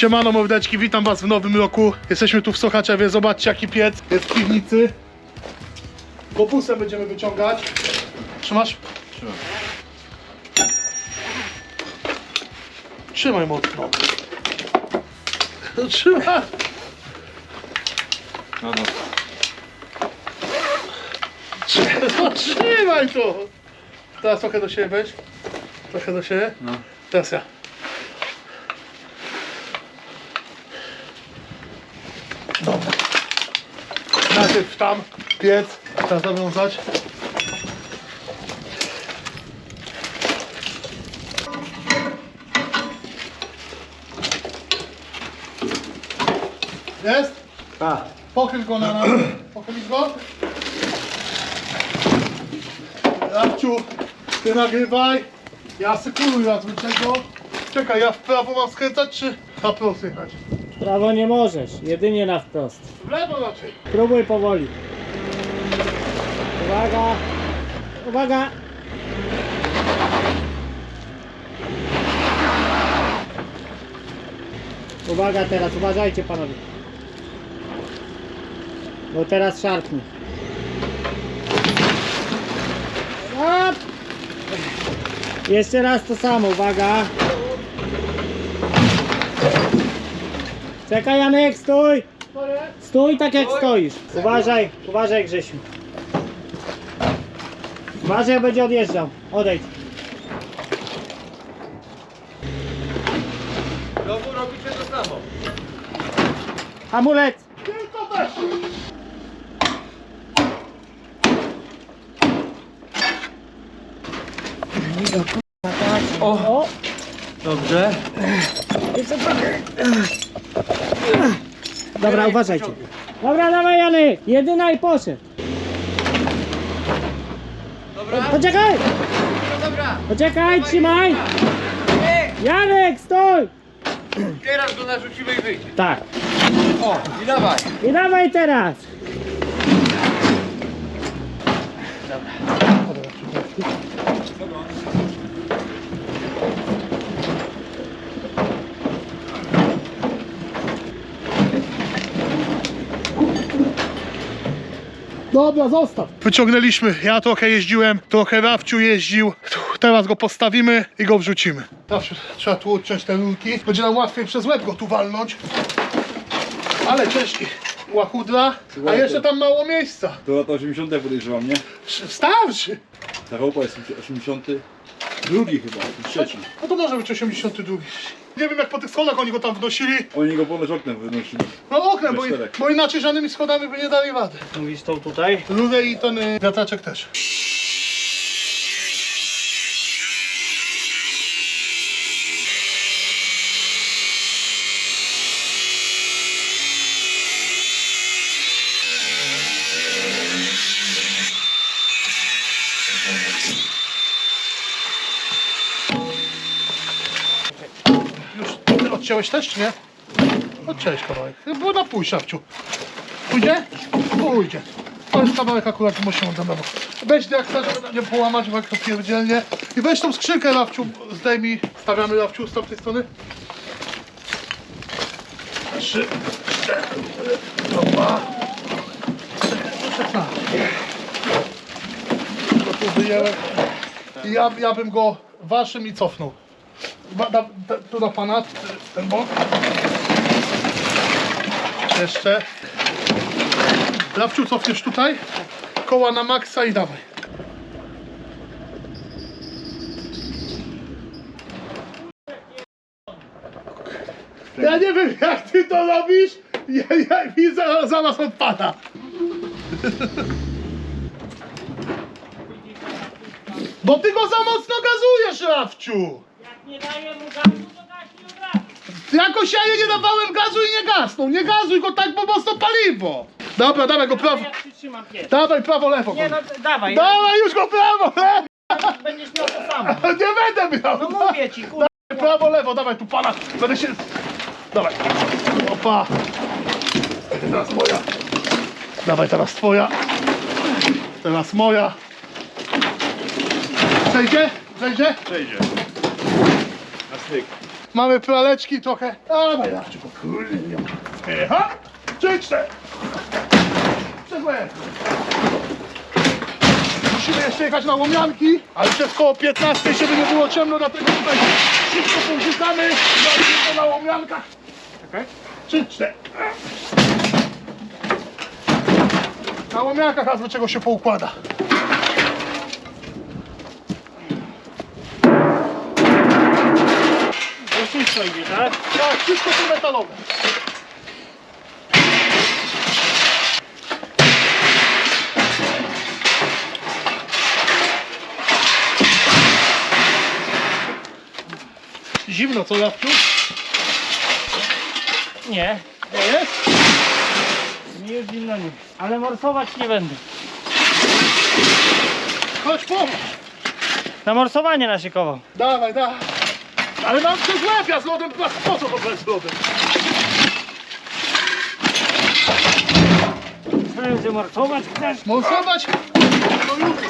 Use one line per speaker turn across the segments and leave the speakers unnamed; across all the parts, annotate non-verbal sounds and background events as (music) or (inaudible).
Siemano mordeczki, witam was w nowym roku. Jesteśmy tu w Sochaczewie, zobaczcie jaki piec jest w piwnicy. Popusem będziemy wyciągać. Trzymasz?
Trzymam.
Trzymaj mocno. (laughs) Trzymaj.
No, no.
No, trzymaj to. Teraz trochę do siebie weź. Trochę do siebie.
no.
Teraz ja. Najpierw tam piec. Teraz zawiązać. Jest?
A,
Pochyl go na nas. Pochylić go. Rafciu, ty nagrywaj. Ja sykuluję zazwyczajego. Czekaj, ja w prawo mam skręcać, czy na prosto jechać?
Prawo nie możesz, jedynie na wprost.
W lewo raczej.
Próbuj powoli. Uwaga! Uwaga! Uwaga teraz, uważajcie panowie. Bo teraz szarpnie. Op! Jeszcze raz to samo, uwaga. Czekaj Janek, stój! Stój tak jak stoisz. Uważaj, uważaj Grzesiu. Uważaj jak będzie odjeżdżał. Odejdź.
znowu robicie to samo.
Hamulec!
Tylko weź.
O! o.
Dobrze.
Jeszcze trochę. Dobra, uważajcie. Dobra, dawaj Janek. Jedyna i poszedł.
Dobra.
Poczekaj!
Dobra.
Poczekaj, trzymaj! Janek, stój!
Teraz go narzucimy i wyjdzie.
Tak.
O, i dawaj.
I dawaj teraz!
Dobra, zostaw. Wyciągnęliśmy. Ja trochę jeździłem, trochę Rafciu jeździł. Teraz go postawimy i go wrzucimy. Zawsze trzeba tu odciąć te rurki. Będzie nam łatwiej przez łeb go tu walnąć. Ale ciężki. Łachudra, a jeszcze tam mało miejsca.
To lata 80 podejrzewam, nie?
Starszy.
Ta chałupa jest 82 chyba, jakiś trzeci.
No to może być 82. Nie wiem jak po tych schodach oni go tam wnosili.
Oni go ponoć oknem wynosili.
No oknem, bo,
czterech.
bo inaczej żadnymi schodami by nie dali rady.
Mówisz tą tutaj?
Rurę i ten y, wiatraczek też. Odciąłeś też, czy nie? Odciąłeś kawałek. Było na pół, siawciu. Pójdzie? Pójdzie. To jest kawałek akurat mu się udało. Weź chcesz, żeby nie połamać, bo jak to pierdzielnie. I weź tą skrzynkę, Rafciu, zdejmij. Stawiamy Rafciu z tamtej strony. Trzy, cztery, dwa, tu wyjęłem. I ja, ja bym go waszym i cofnął. Da- da- Tu na pana, ten bok. Jeszcze. Rafciu, cofniesz tutaj. Koła na maksa i dawaj. Ja nie wiem jak ty to robisz. Ja, ja, mi za, zaraz odpada. Bo ty go za mocno gazujesz, Rafciu.
Jak nie daję mu gazu, to gaśnie od razu.
Jakoś ja nie dawałem gazu i nie gasnął. Nie gazuj go tak, bo mocno paliwo. Dobra, dawaj go prawo.
Jak przytrzymam pies.
Dawaj prawo, lewo.
Nie no, dawaj,
Dawaj już go prawo, lewo.
będziesz miał to samo. (laughs)
Nie będę miał.
No mówię ci, kurwa.
Prawo, lewo, dawaj tu pana. Będę się... Dawaj. Opa. Teraz moja. Dawaj teraz twoja. Teraz moja. Przejdzie? Przejdzie?
Przejdzie. Styk.
Mamy praleczki trochę. Dawaj, Rafciu, kurde. Ha! Trzy, cztery. Przez łeb. Musimy jeszcze jechać na łomianki, ale już jest koło 15, żeby nie było ciemno, dlatego tutaj szybko poużykamy. Zobaczymy na łomiankach. Trzy, cztery. Na łomiankach do czego się poukłada.
To wszystko idzie, tak?
Tak, wszystko to metalowe. Zimno, co Jawciu?
Nie.
Nie jest?
Nie jest zimno nie. Ale morsować nie będę.
Chodź pomóż.
Na morsowanie naszykował.
Dawaj, dawaj. Ale mam przez łeb, ja z lodem, po co to brać z lodem?
Że morsować chcesz.
Morsować? To jutro.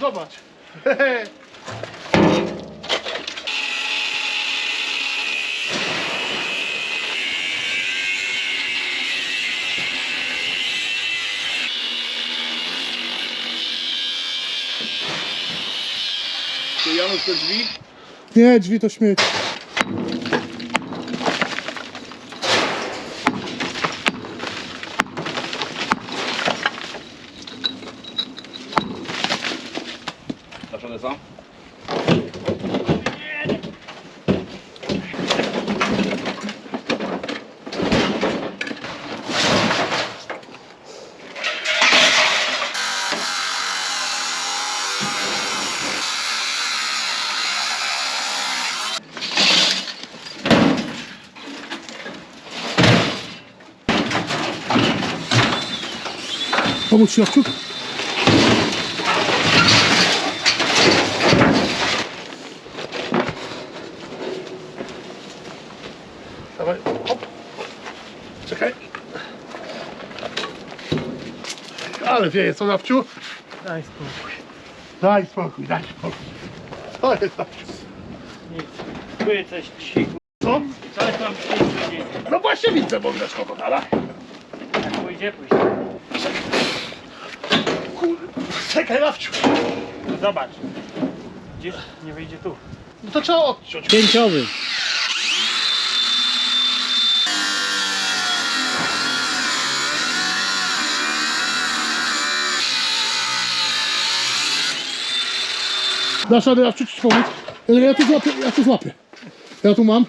Zobacz. (laughs)
Janusz te drzwi?
Nie, drzwi to śmieć.
Dasz radę sam?
Pomóc ci Jawciu? Dawaj, hop. Czekaj. Ale wieje, co Jawciu?
Daj spokój.
Daj spokój, daj spokój. To jest Jawciu.
Nic. Czuję coś dzisiaj.
Co?
Coś tam się dzieje.
No właśnie widzę bądeczko kochana.
Jak pójdzie, pójdzie.
Czekaj Jawciu.
No zobacz. Gdzieś nie wyjdzie tu.
No to trzeba odciąć.
Pięciowy.
Dasz radę ci pomóc? Ja, tu złapię, ja tu złapię. Ja tu mam.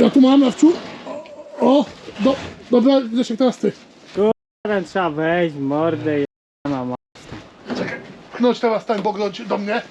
Ja tu mam Jawciu. O, do, dobra, Grzesiek, teraz ty.
Ten trzeba wejść, mordę i mama.
Czekaj. Knąć teraz ten bognąć do mnie.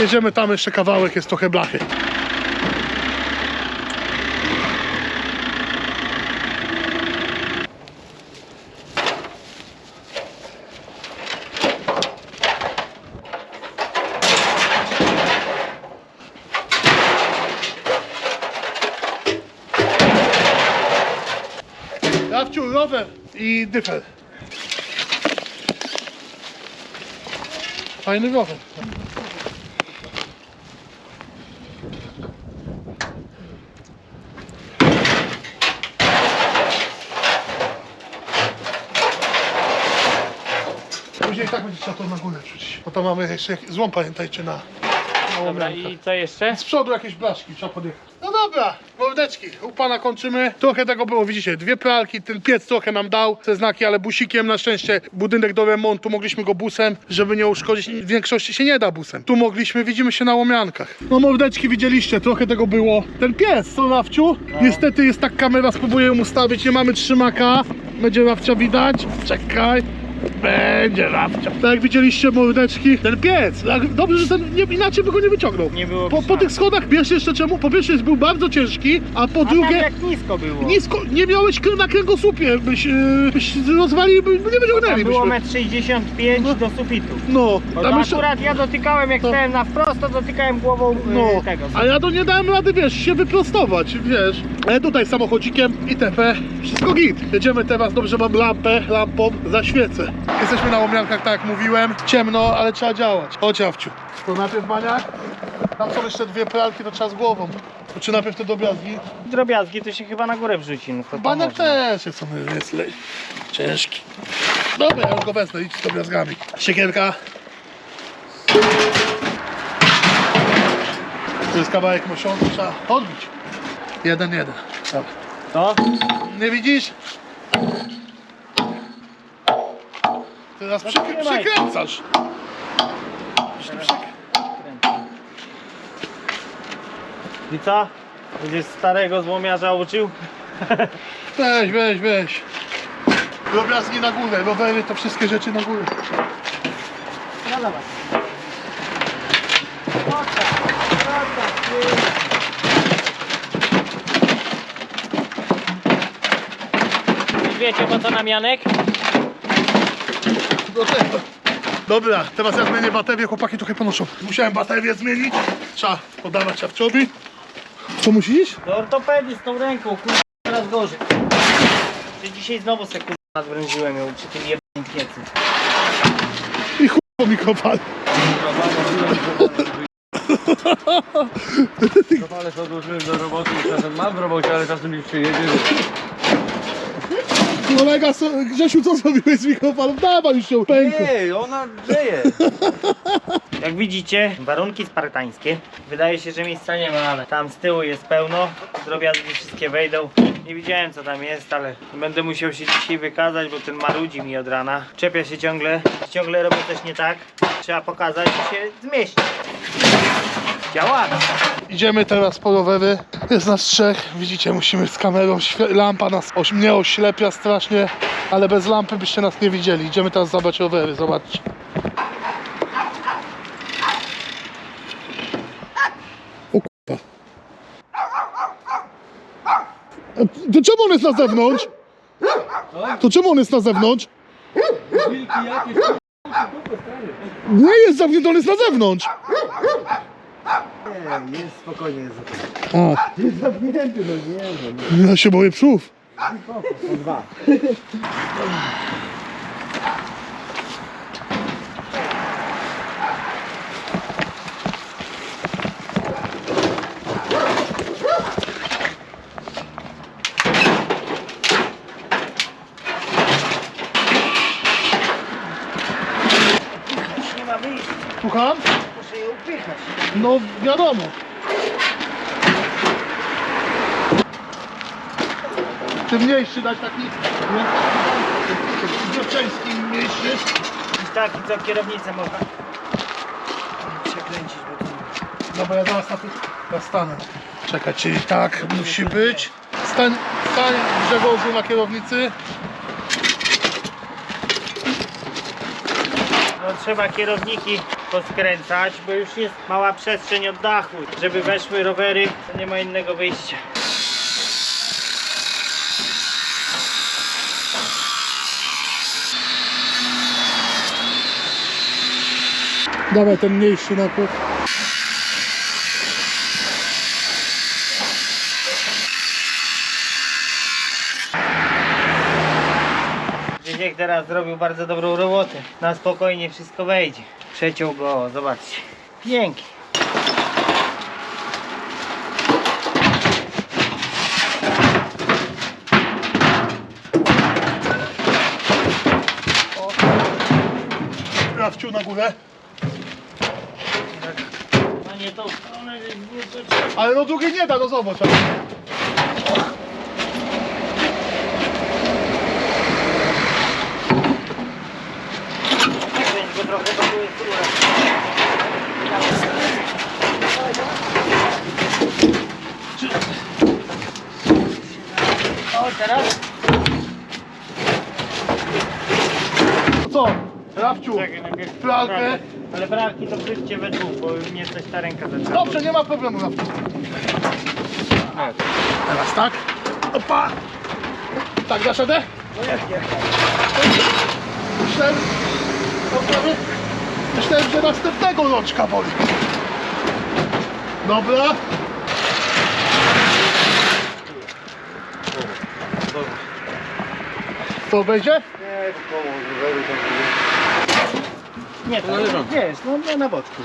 Jedziemy tam jeszcze kawałek, jest trochę blachy. Dawciu, rower i dyfer. Fajny rower. Później tak będzie trzeba to na górę wrzucić. Bo to mamy jeszcze złom, pamiętajcie, na, na
Dobra, i co jeszcze?
Z przodu jakieś blaszki, trzeba podjechać. No dobra, mordeczki, u pana kończymy. Trochę tego było, widzicie, dwie pralki, ten piec trochę nam dał te znaki, ale busikiem na szczęście budynek do remontu, mogliśmy go busem, żeby nie uszkodzić. W większości się nie da busem. Tu mogliśmy, widzimy się na łomiankach. No mordeczki widzieliście, trochę tego było. Ten piec, co Rafciu? Niestety jest tak kamera, spróbuję ją ustawić, nie mamy trzymaka. Będzie Rafcia widać. Czekaj. Będzie Rafcia. Tak jak widzieliście mordeczki, ten piec, jak- dobrze, że ten nie, inaczej by go nie wyciągnął.
Nie było
Po, po tych schodach, wiesz jeszcze czemu? Po pierwsze był bardzo ciężki, a po
A tam
drugie...
jak nisko było.
Nisko, nie miałeś krę- na kręgosłupie, byś, yy, byś rozwalili, by, by nie wyciągnęli.
Tam było
byśmy.
1,65 m do sufitu.
No,
No
tam
to
jeszcze,
akurat ja dotykałem, jak
No.
stałem na wprost, to dotykałem głową y,
no,
tego.
a ja to nie dałem rady, wiesz, się wyprostować, wiesz. Ale tutaj samochodzikiem itp. Wszystko git. Jedziemy teraz, dobrze mam lampę, lampą zaświecę. Jesteśmy na łomiankach, tak jak mówiłem. Ciemno, ale trzeba działać. Chodź, Awciu. To najpierw baniak. Tam są jeszcze dwie pralki, to trzeba z głową. To czy najpierw te drobiazgi?
Drobiazgi to się chyba na górę wrzuci. No to
Baniak
można.
też jest, on jest le... ciężki. Dobra, ja już go wezmę, idź z drobiazgami. Siekierka. To jest kawałek mosiądzu, trzeba odbić. Jeden, jeden. Dobra.
To?
Nie widzisz? Teraz przyk
trzymaj.
przykręcasz.
I co? Będziesz starego złomiarza uczył?
Weź, weź, weź. Drobiazgi na górę, rowery to wszystkie rzeczy na górę.
No dawaj. Wiecie po co nam Janek?
Do tego. Dobra, teraz ja zmienię baterię, chłopaki trochę ponoszą. Musiałem baterię zmienić. Trzeba podawać Awciowi. Co musisz?
Do ortopedii z tą ręką, kurwa, teraz gorzej. Że dzisiaj znowu se kurwa nadwrężyłem ją przy tym jebanym piecu.
I chuj po mikrofal.
Ale to odłożyłem do roboty, czasem mam w robocie, ale czasem mi przyjedzie.
Kolega, so, Grzesiu, co zrobiłeś z mikrofalem? Dawaj już ją pękł.
Nie, ona grzeje. (laughs)
Jak widzicie, warunki spartańskie. Wydaje się, że miejsca nie ma, ale tam z tyłu jest pełno. Drobiazgi wszystkie wejdą. Nie widziałem co tam jest, ale będę musiał się dzisiaj wykazać, bo ten marudzi mi od rana. Czepia się ciągle, ciągle robię coś nie tak. Trzeba pokazać i się zmieścić.
Idziemy teraz po rowery. Jest nas trzech. Widzicie, musimy z kamerą. Lampa nas oś, mnie oślepia strasznie, ale bez lampy byście nas nie widzieli. Idziemy teraz zobaczyć rowery. Zobaczcie. O To czemu on jest na zewnątrz? To czemu on jest na zewnątrz? Nie jest zamknięty, on jest na zewnątrz.
Nie, jest spokojnie. Jest.
A. Ja się boję psów.
Nie ma wyjścia,
Słucham?
muszę je upychać.
No wiadomo. Czy mniejszy dać taki dziewczęski mniejszy?
I taki co kierownicę można przekręcić, bo to...
Dobra, ja zaraz na tym ja stanę. Czekaj, czyli tak musi być. Stań, stań Grzegorzu na kierownicy.
No trzeba kierowniki poskręcać, bo już jest mała przestrzeń od dachu. Żeby weszły rowery, to nie ma innego wyjścia.
Dawaj ten mniejszy napływ.
Dzieciak teraz zrobił bardzo dobrą robotę. Na spokojnie wszystko wejdzie. Przeciął go, zobaczcie. Pięknie.
Sprawdźciu na górę.
A nie tą stronę,
Ale no drugiej nie da, no zobacz
go trochę, bo tu jest rura. O, teraz?
Co Rafciu, pralkę.
Ale pralki to wrzućcie we dwóch, bo mnie coś ta ręka zaczęła.
Dobrze, nie ma problemu, Rafciu. Teraz tak. Opa. Tak, dasz radę?
No jak nie?
Prawie, myślałem, że następnego rączka boli. Dobra. To będzie?
Nie, to wiesz, no, no na boczku.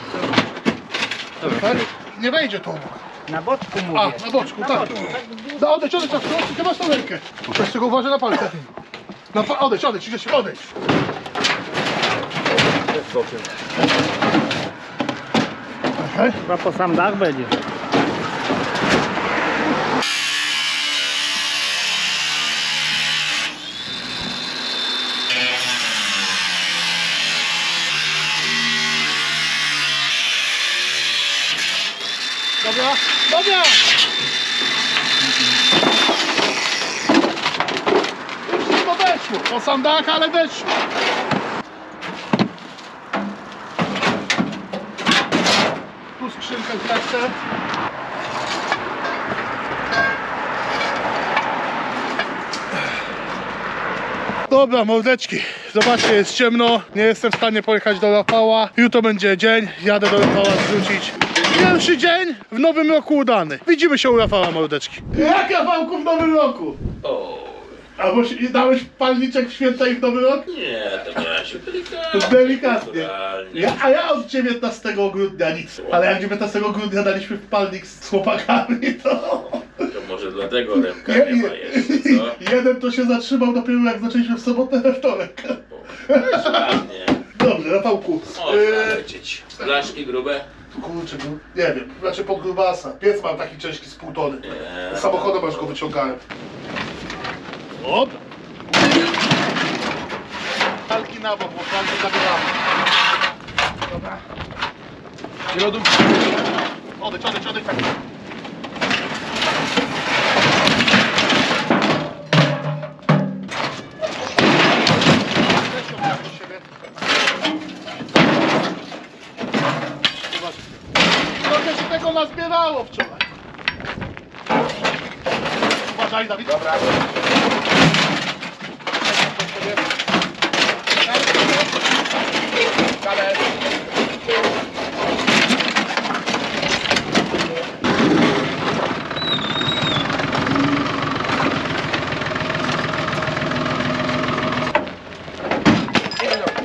Tak? Nie wejdzie to obok.
Na boczku mówię.
A, na boczku,
Na
tak.
boczku.
No odejdź, odejdź, odejdź, odejdź, ty masz tą rękę. Weź tego uważaj na palce. Na pa odejdź, odejdź, idziesz, odejdź. Okej.
Chyba po sam dach będzie.
Dobra, dobra! Już wszystko weszło, po sam dach, ale weszło. Skrzynkę z leczem. Dobra, mordeczki. Zobaczcie, jest ciemno. Nie jestem w stanie pojechać do Rafała. Jutro będzie dzień. Jadę do Rafała zrzucić. Pierwszy dzień w nowym roku udany. Widzimy się u Rafała, mordeczki. Jak Rafałku w nowym roku?
O,
Albo się- dałeś palniczek w święta i w nowy rok?
nie, to miała się delikatnie.
Delikatnie. Ja, a ja od 19 grudnia nic. Ale jak 19 grudnia daliśmy palnik z chłopakami, to...
To może dlatego Remka nie ma jeszcze, co? (laughs)
jeden to się zatrzymał dopiero jak zaczęliśmy w sobotę we wtorek.
Ładnie.
Dobrze, Rafałku.
Można
Yy,
lecieć. Blaszki grube?
kurczę, gru- nie wiem, znaczy pod grubasa. Piec mam taki ciężki z pół tony.
Nie.
Samochodem aż go wyciągałem. Op. Palki na bok, bo palki zabieramy. Dobra. Nie lodów. Odejdź, odejdź, odejdź. Trochę się tego nazbierało wczoraj. Uważaj, Dawid. Dobra.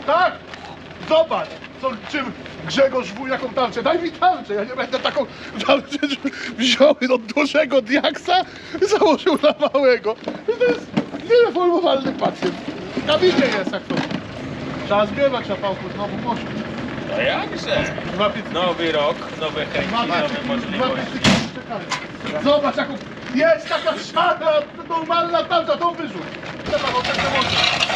Tak! Zobacz, co, czym Grzegorz wuj jaką tarczę. Daj mi tarczę, ja nie będę taką tarczę wziął od dużego diaksa, założył na małego. To jest niereformowalny pacjent. W kabinie jest jak to. Trzeba zbierać na pałku, znowu poszło.
No jakże?
Dwa
Nowy rok, nowe chęci, nowe możliwości.
czekamy. Zobacz jaką, jest taka szara, normalna tarcza, tą wyrzuć. Trzeba, bo tak nie można.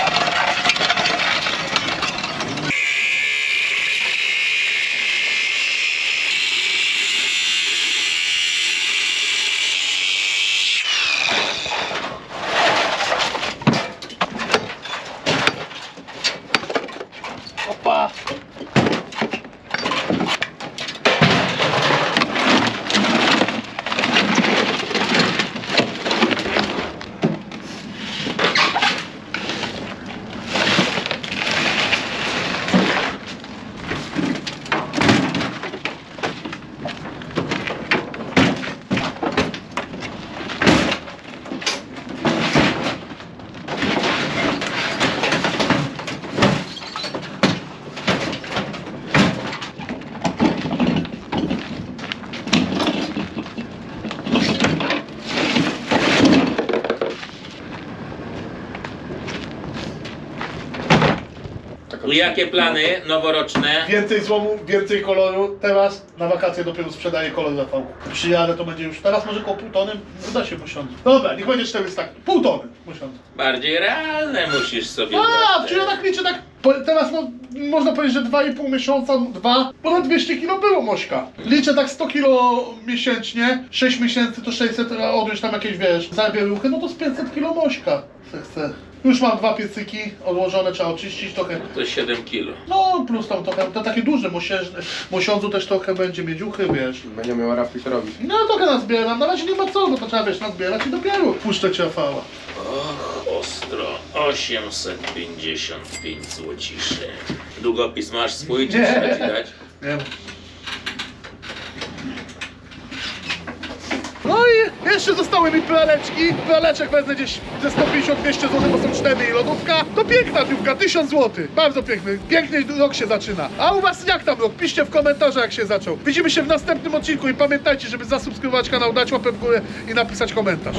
Jakie plany noworoczne?
Więcej złomu, więcej koloru. Teraz na wakacje dopiero sprzedaję kolor za fałku. Przyjadę, to będzie już. Teraz może koło pół tony. Uda się posiąść. Dobra, niech będzie 400. Pół tony posiąść.
Bardziej realne musisz sobie
A,
brać.
czyli ja tak liczę, tak. Po, teraz no, można powiedzieć, że 2,5 miesiąca, dwa, ponad 200 kilo było mośka. Liczę tak 100 kilo miesięcznie, 6 miesięcy to 600, a odjąć tam jakieś wiesz, zawieruchy, no to z 500 kilo mośka. Se chcę Już mam dwa piecyki odłożone, trzeba oczyścić trochę.
To 7 kilo.
No, plus tam trochę, to takie duże, mosiężne. Mosiądzu też trochę będzie mieciuchy, wiesz.
Będzie miał rafty to robić.
No trochę nazbieram, na razie nie ma co, bo to trzeba wiesz, nazbierać i dopiero puszczę cię fała.
Och, ostro. 855 złociszy. Długopis masz swój, czy
Nie.
trzeba ci dać?
Wiem. No i jeszcze zostały mi praleczki. Praleczek wezmę gdzieś ze 150-200 zł, bo są cztery i lodówka. To piękna dniówka, 1000 zł. Bardzo piękny. Piękny rok się zaczyna. A u was jak tam rok? Piszcie w komentarzach jak się zaczął. Widzimy się w następnym odcinku i pamiętajcie, żeby zasubskrybować kanał, dać łapę w górę i napisać komentarz.